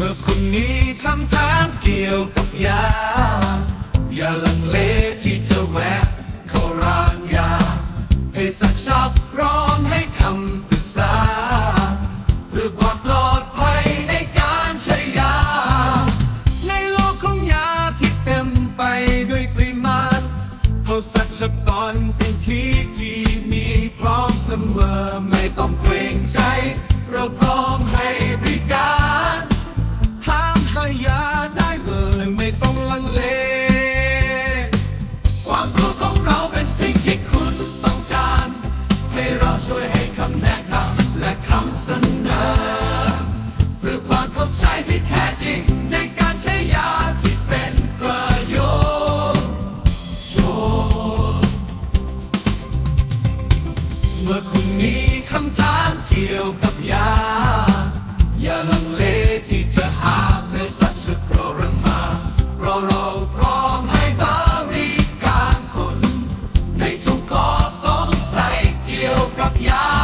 เมื่อคุณมีคำถามเกี่ยวกับยา อย่าลังเลที่จะแวะเข้าร้านยาเภสัชชับพร้อมให้คำปรึกษาเพื่อความปลอดภัยในการใช้ยา ในโลกของยาที่เต็มไปด้วยปริมาณเภสัชกรเป็นที่ที่มีพร้อมเสมอไม่ต้องเกรงใจเราพร้อม ช่วยให้คำแนะนำและคำเสนอ เพื่อความเข้าใจที่แท้จริงในการใช้ยาที่เป็นประโยชน์เมื่อคุณมีคำถามเกี่ยวกับยา อย่างเลที่จะหาเภสัชกรมาเราเรา Yeah.